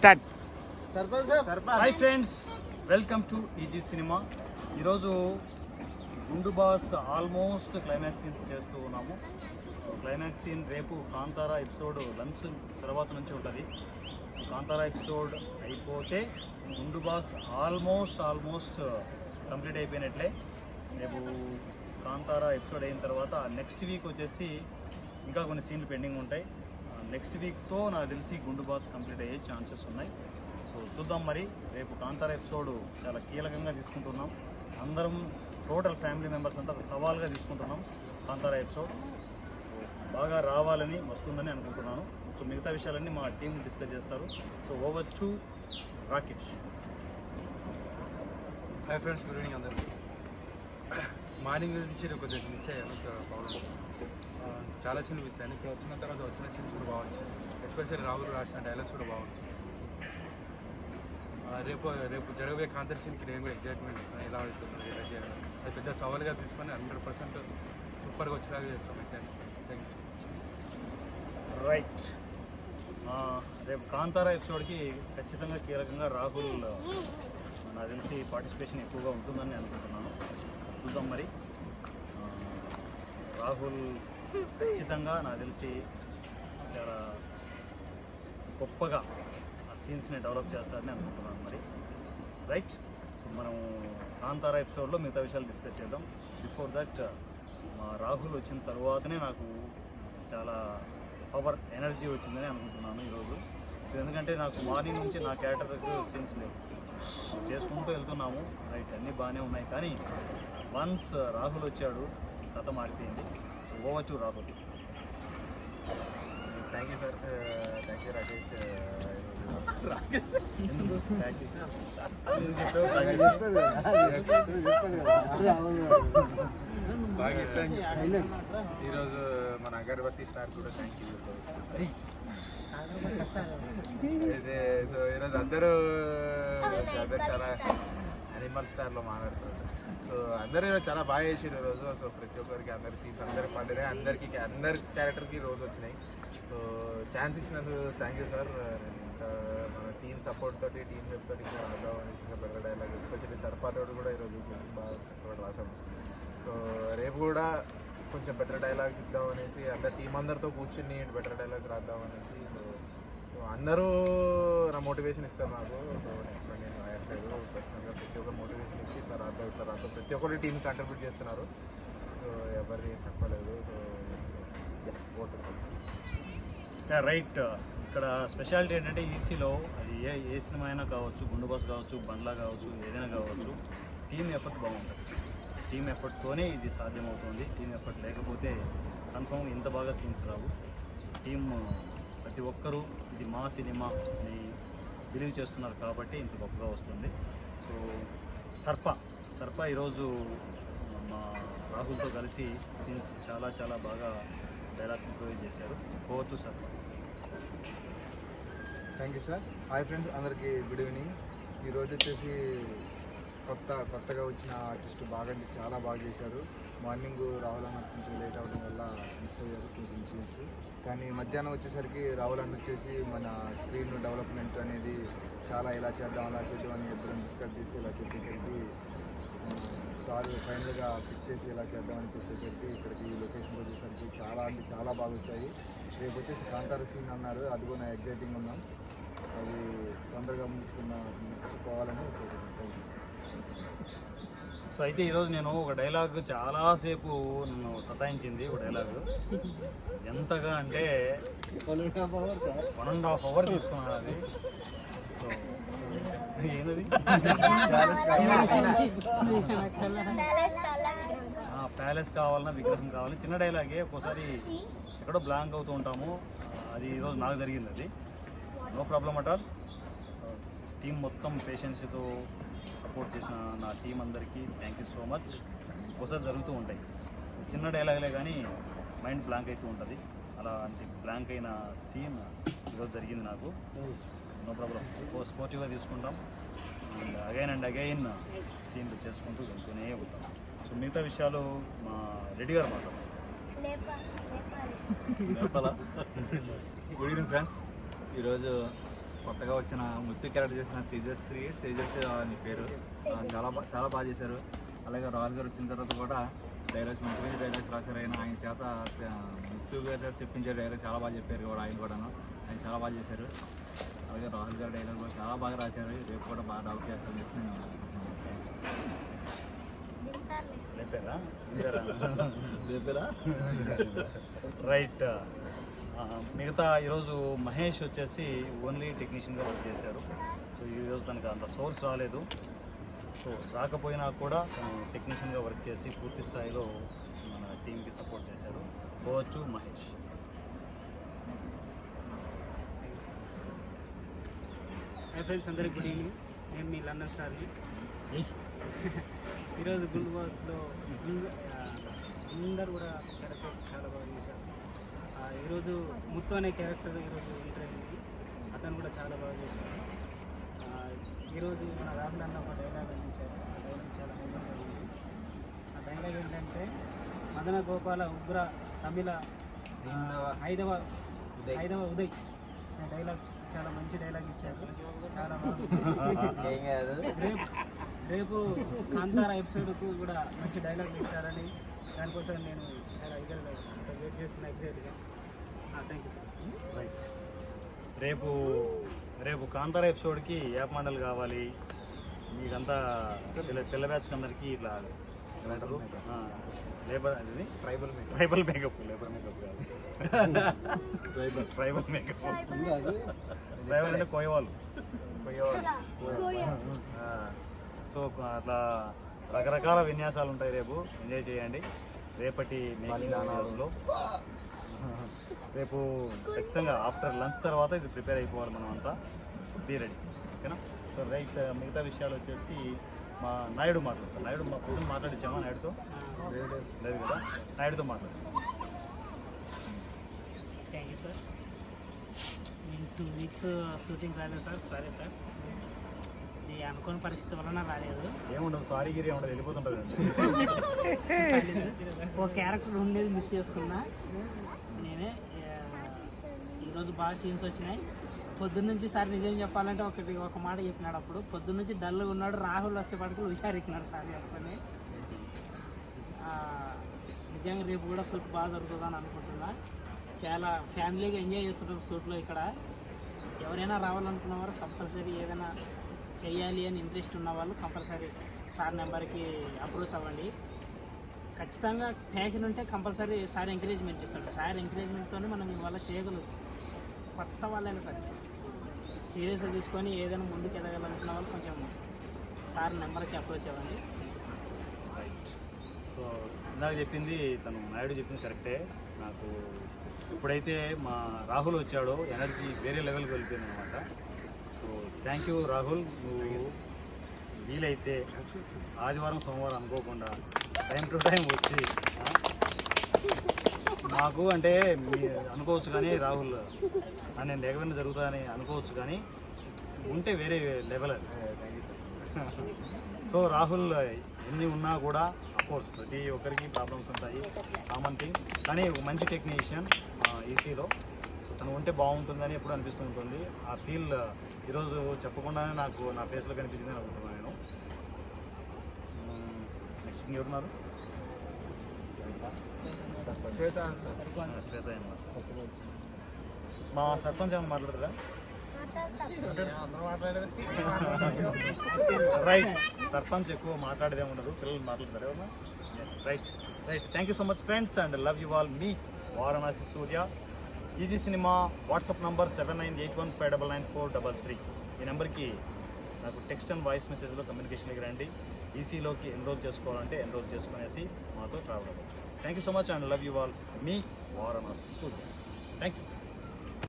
Start hi friends welcome to easy cinema ఈరోజు గుండు boss almost climax scenes చేస్తూ ఉన్నాము. సో క్లైమాక్స్ సీన్ రేపు కాంతారా ఎపిసోడ్ లంచ్ తర్వాత నుంచి ఉంటుంది. సో కాంతారా ఎపిసోడ్ అయిపోతే గుండు బాస్ ఆల్మోస్ట్ ఆల్మోస్ట్ కంప్లీట్ అయిపోయినట్లే. రేపు కాంతారా ఎపిసోడ్ అయిన తర్వాత నెక్స్ట్ వీక్ వచ్చేసి ఇంకా కొన్ని సీన్లు పెండింగ్ ఉంటాయి. నెక్స్ట్ వీక్తో నాకు తెలిసి గుండు బాస్ కంప్లీట్ అయ్యే ఛాన్సెస్ ఉన్నాయి. సో చూద్దాం మరి. రేపు కాంతార ఎపిసోడ్ చాలా కీలకంగా తీసుకుంటున్నాం. అందరం టోటల్ ఫ్యామిలీ మెంబర్స్ అంతా ఒక సవాల్గా తీసుకుంటున్నాం కాంతార ఎపిసోడ్. సో బాగా రావాలని వస్తుందని అనుకుంటున్నాను. సో మిగతా విషయాలన్నీ మా టీం డిస్కస్ చేస్తారు. So over to Rakesh. Hi friends good evening అందరూ మార్నింగ్ నుంచి నేను కొంచెం మిస్ అయ్యాను ప్రాబ్లం చాలా సీన్లు మిస్ అయ్యాను ఇక్కడ వచ్చిన తర్వాత వచ్చిన సీన్స్ కూడా బాగుంది. ఎస్పెషల్లీ రాహుల్ రాసిన డైలాగ్స్ కూడా బాగుంది. రేపు రేపు జరగబోయే కాంతర్ సీన్కి నేను కూడా ఎగ్జైట్మెంట్ ఎలా అవుతుంది ఎలా చేయాలి. అది పెద్ద సవాల్గా తీసుకొని హండ్రెడ్ పర్సెంట్ సూపర్గా వచ్చేలాగా చేస్తాం అయితే. థ్యాంక్ యూ రైట్ రేపు కాంతారా ఎపిసోడ్కి ఖచ్చితంగా కీలకంగా రాహుల్ నాకు తెలిసి పార్టిసిపేషన్ ఎక్కువగా ఉంటుందని అనుకుంటున్నాను. చూద్దాం మరి. రాహుల్ ఖచ్చితంగా నాకు తెలిసి చాలా గొప్పగా ఆ సీన్స్ని డెవలప్ చేస్తారని అనుకుంటున్నాను మరి. రైట్. సో మనం కాంతారా ఎపిసోడ్లో మిగతా విషయాలు డిస్కస్ చేద్దాం. బిఫోర్ దట్ మా రాహుల్ వచ్చిన తర్వాతనే నాకు చాలా పవర్ ఎనర్జీ వచ్చిందని అనుకుంటున్నాను ఈరోజు. ఎందుకంటే నాకు మార్నింగ్ నుంచి నా క్యారెక్టర్ దగ్గర సీన్స్ లేవు. చేసుకుంటూ వెళ్తున్నాము. రైట్ అన్నీ బాగానే ఉన్నాయి. కానీ వన్స్ రాహుల్ వచ్చాడు కథ మారిపోయింది. So ఓవచ్చు Rahul thank you sir thank you Rakesh బాగా ఈరోజు మన అగరబత్తి స్టార్ కూడా థ్యాంక్ యూ అయితే సో ఈరోజు అందరూ అందరూ చాలా అనిమల్ స్టార్లో మాట్లాడుతున్నారు. సో అందరూ చాలా బాగా చేసారు రోజు. సో ప్రతి ఒక్కరికి అందరి సీన్స్ అందరి పండినాయి అందరికి అందరి క్యారెక్టర్కి రోజు వచ్చినాయి. సో ఛాన్స్ ఇచ్చినందుకు థ్యాంక్ యూ సార్ ఇంకా మన టీం సపోర్ట్ తోటి టీం హెల్ప్ తోటి ఇంకా రాద్దాం ఇంకా బెటర్ డైలాగ్ ఎస్పెషల్లీ సర్పాతోడు కూడా ఈరోజు బాగా కష్టపడి రాసాము సో రేపు కూడా కొంచెం బెటర్ డైలాగ్స్ ఇద్దాం అనేసి అంటే టీం అందరితో కూర్చుని బెటర్ డైలాగ్స్ రాద్దాం అనేసి సో అందరూ నా మోటివేషన్ ఇస్తారు నాకు. సో నేను పర్సనల్గా ప్రతి ఒక్కరు మోటివేషన్ ఇచ్చి ఇట్లా రాద్దాం ఇట్లా రాద్దాం ప్రతి ఒక్కరు టీం కాంట్రిబ్యూట్ చేస్తున్నారు. సో ఎవరిది ఏం తక్కువ లేదు. So sir. రైట్ ఇక్కడ స్పెషాలిటీ ఏంటంటే ఈసీలో అది ఏ ఏ సినిమా అయినా కావచ్చు గుండు బస్ కావచ్చు బండ్లా కావచ్చు ఏదైనా కావచ్చు టీమ్ ఎఫర్ట్ బాగుంటుంది. టీమ్ ఎఫర్ట్తోనే ఇది సాధ్యమవుతుంది. టీమ్ ఎఫర్ట్ లేకపోతే కన్ఫర్మ్ ఇంత బాగా సీన్స్ రావు. టీమ్ ప్రతి ఒక్కరూ ఇది మా సినిమా అని బిలీవ్ చేస్తున్నారు కాబట్టి ఇంత గొప్పగా వస్తుంది. సో సర్ప సర్ప ఈరోజు మా రాహుల్తో కలిసి సీన్స్ చాలా చాలా బాగా డైలాగ్స్ ఇంప్రూవ్ చేశారు. ఓవర్ టు సర్ప. Thank you sir hi friends అందరికీ గుడ్ ఈవినింగ్ ఈరోజు వచ్చేసి కొత్త కొత్తగా వచ్చిన ఆర్టిస్ట్ బాగా అంటే చాలా బాగా చేశారు. మార్నింగ్ రావడం కొంచెం లేట్ అవ్వడం వల్ల మిస్ అయ్యారు. కొంచెం సీన్స్ కానీ మధ్యాహ్నం వచ్చేసరికి రావాలని వచ్చేసి మన స్క్రీన్ డెవలప్మెంట్ అనేది చాలా ఇలా చేద్దాం అలా చేద్దాం అని ఇద్దరం డిస్కస్ చేసి ఇలా చెప్పేసరికి సార్ ఫైనల్గా ఫిక్స్ చేసి ఇలా చేద్దామని చెప్పేసరికి ఇక్కడికి లొకేషన్కి వచ్చేసరికి చాలా అంటే చాలా బాగా వచ్చాయి. రేపు వచ్చేసి కాంతార సీన్ అన్నారు అది కూడా ఎగ్జైటింగ్ ఉన్నాం అది తొందరగా ముంచుకున్న ముంచుకోవాలని సో అయితే ఈరోజు నేను ఒక డైలాగ్ చాలాసేపు నన్ను సతాయించింది ఒక డైలాగ్. ఎంతగా అంటే వన్ అండ్ హాఫ్ అవర్ తీసుకున్నాను అది సో ఏంటది ప్యాలెస్ కావాలన్నా విగ్రహం కావాలి. చిన్న డైలాగే ఒక్కోసారి ఎక్కడో బ్లాంక్ అవుతూ ఉంటాము. అది ఈరోజు నాకు జరిగింది అది. No problem at all team మొత్తం పేషెన్స్తో సపోర్ట్ చేసిన నా టీం అందరికీ థ్యాంక్ యూ సో మచ్ ఒకసారి జరుగుతూ ఉంటాయి. చిన్న డైలాగ్లే కానీ మైండ్ బ్లాంక్ అవుతూ ఉంటుంది. అలాంటి బ్లాంక్ అయిన సీన్ ఈరోజు జరిగింది నాకు. నో ప్రాబ్లం స్పోర్టివ్గా తీసుకుంటాం. అండ్ అగైన్ అండ్ అగైన్ సీన్లు చేసుకుంటూ వెళ్తూనే వచ్చాం. సో మిగతా విషయాలు మా రెడ్డి గారు చెప్పాలా గుడ్ ఈవినింగ్ ఫ్రెండ్స్ ఈరోజు కొత్తగా వచ్చిన ముత్తు క్యారెక్టర్ చేసిన తేజశ్రీ తేజస్వి అని పేరు. చాలా బాగా చాలా బాగా చేశారు. అలాగే రాహుల్ గారు వచ్చిన తర్వాత కూడా డైలాగ్స్ మంచి మంచి డైలాగ్స్ రాశారు. ఆయన ఆయన చేత ముత్తు గారు చెప్పించే డైలాగ్స్ చాలా బాగా చెప్పారు కూడా ఆయన కూడాను. ఆయన చాలా బాగా చేశారు. అలాగే రాహుల్ గారు డైలాగ్ కూడా చాలా బాగా రాశారు. రేపు కూడా బాగా డెవలప్ చేస్తారని చెప్పి నేను అనుకుంటున్నాను. రైట్. మిగతా ఈరోజు మహేష్ వచ్చేసి ఓన్లీ టెక్నీషియన్గా వర్క్ చేశారు. సో ఈరోజు తనకు అంత సోర్స్ రాలేదు. సో రాకపోయినా కూడా టెక్నీషియన్గా వర్క్ చేసి పూర్తి స్థాయిలో మన టీంకి సపోర్ట్ చేశారు. పోవచ్చు మహేష్. హాయ్ ఫ్రెండ్స్ అందరికి గుడ్ ఈవినింగ్ నేను మీ లండన్ స్టార్ని ఈరోజు గుడ్ బాస్లో అందరు కూడా చాలా బాగా చేశారు ఆ, ఈరోజు ముత్తు అనే క్యారెక్టర్ ఈరోజు ఎంటర్ అయింది అతను కూడా చాలా బాగా చేశారు ఆ, ఈరోజు మన రాహుల్ అన్న ఒక డైలాగ్ అందించారు. ఆ డైలాగ్ చాలా హైలైట్ ఉంది. ఆ డైలాగ్ ఏంటంటే మదన గోపాల ఉగ్ర తమిళ ఐదవ ఐదవ ఉదయ్. అనే డైలాగ్ చాలా మంచి డైలాగ్ ఇచ్చారు. చాలా బాగుంది రేపు రేపు కాంతార ఎపిసోడ్కు కూడా మంచి డైలాగ్ ఇస్తారని దానికోసం నేను చాలా ఇగర్గా వెయిట్ చేస్తున్నా ఎగ్జైట్గా థ్యాంక్ యూ సార్ రైట్ రేపు రేపు కాంతార ఎపిసోడ్కి యాప్ మండల్ కావాలి. మీకంతా పిల్ల పిల్ల బ్యాచ్ అందరికీ ఇట్లా ఏమంటారు? లేబర్ అది ట్రైబల్ మీకు ట్రైబల్ మేకప్ లేబర్ మేకప్ కాదు. ట్రైబల్ ట్రైబల్ మేకప్ ట్రైబల్ అంటే కోయవాళ్ళు. సో అట్లా రకరకాల విన్యాసాలు ఉంటాయి రేపు. ఎంజాయ్ చేయండి. రేపటి మేకింగ్ వీడియోస్లో రేపు ఖచ్చితంగా ఆఫ్టర్ లంచ్ తర్వాత ఇది ప్రిపేర్ అయిపోవాలి మనం అంతా బీ రెడీ ఓకేనా? సో రైట్ మిగతా విషయాలు వచ్చేసి మా నాయుడు మాట్లాడతారు నాయుడు మా పొద్దున్న మాట్లాడించామా నాయుడుతో? లేదు. కదా? నాయుడుతో మాట్లాడు. Thank you sir. నేను టూ వీక్స్ షూటింగ్ రాలేదు సార్. Sorry sir. ఇది అనుకోని పరిస్థితి వలన రాలేదు. ఏముండదు సారీ గిరి ఏముండదు వెళ్ళిపోతుంటుంది ఓ క్యారెక్టర్ ఉండేది మిస్ చేసుకున్నా. నేనే. ఈరోజు బాగా సీన్స్ వచ్చినాయి. పొద్దున్న నుంచి సార్ నిజం చెప్పాలంటే ఒకటి ఒక మాట చెప్పినాడు అప్పుడు. పొద్దున్న నుంచి డల్గా ఉన్నాడు. రాహుల్ వచ్చేపాటికి హుషారు ఎక్కినాడు సార్ చెప్పని నిజంగా రేపు కూడా సూట్ బాగా జరుగుతుందని అనుకుంటున్నా. చాలా ఫ్యామిలీగా ఎంజాయ్ చేస్తున్నాం సూట్లో ఇక్కడ. ఎవరైనా రావాలనుకున్న వారు కంపల్సరీ ఏదైనా చేయాలి అని ఇంట్రెస్ట్ ఉన్న వాళ్ళు కంపల్సరీ సార్ నెంబర్కి అప్రోచ్ అవ్వండి. ఖచ్చితంగా ప్యాషన్ ఉంటే కంపల్సరీ సార్ ఎంకరేజ్మెంట్ ఇస్తాడు. సార్ ఎంకరేజ్మెంట్తోనే మనం ఇవాళ చేయగలుగుతాం. కొత్త వాళ్ళైనా సరే. సీరియస్గా తీసుకొని ఏదైనా ముందుకు ఎదగాలనుకున్న వాళ్ళు కొంచెం సార్ నెంబర్కి అప్రోచ్ అవ్వండి. రైట్ సో ఇందాక చెప్పింది తను నాయుడు చెప్పింది కరెక్టే నాకు ఇప్పుడైతే మా రాహుల్ వచ్చాడో ఎనర్జీ వేరే లెవెల్కి వెళ్ళిపోయింది అనమాట సో థ్యాంక్ యూ రాహుల్. నువ్వు వీలైతే ఆదివారం సోమవారం అనుకోకుండా టైం టు టైం వచ్చి మాకు అంటే మీ అనుకోవచ్చు కానీ రాహుల్ నేను లేకపోయినా జరుగుతుందని అనుకోవచ్చు కానీ ఉంటే వేరే లెవెల్ అది. సో రాహుల్ ఎన్ని ఉన్నా కూడా కోర్స్ ప్రతి ఒక్కరికి ప్రాబ్లమ్స్ ఉంటాయి కామన్ థింగ్ కానీ మంచి టెక్నీషియన్ ఈసీలో సో తను ఉంటే బాగుంటుందని ఎప్పుడు అనిపిస్తుంటుంది ఆ ఫీల్ ఈరోజు చెప్పకుండానే నాకు నా ఫేస్లో కనిపించింది అనుకుంటున్నాను. నెక్స్ట్ ఎవరున్నారు? శ్వేత శ్వేత. మా సర్పంచ్ అందరూ మాట్లాడేది రైట్ సర్పంచ్ ఎక్కువ మాట్లాడేదే ఉండదు పిల్లలు మాట్లాడతారు. ఏమన్నా? Right right thank you so much friends and love you all me Varanasi Surya. Easy cinema WhatsApp number seven nine eight one five double nine four double three ఈ నెంబర్కి నాకు టెక్స్ట్ అండ్ వాయిస్ మెసేజ్లో కమ్యూనికేషన్కి రండి. ఈసీలోకి enroll చేసుకోవాలంటే enroll చేసుకునేసి మాతో travel అవ్వచ్చు. Thank you so much and love you all me Varanasi school. Thank you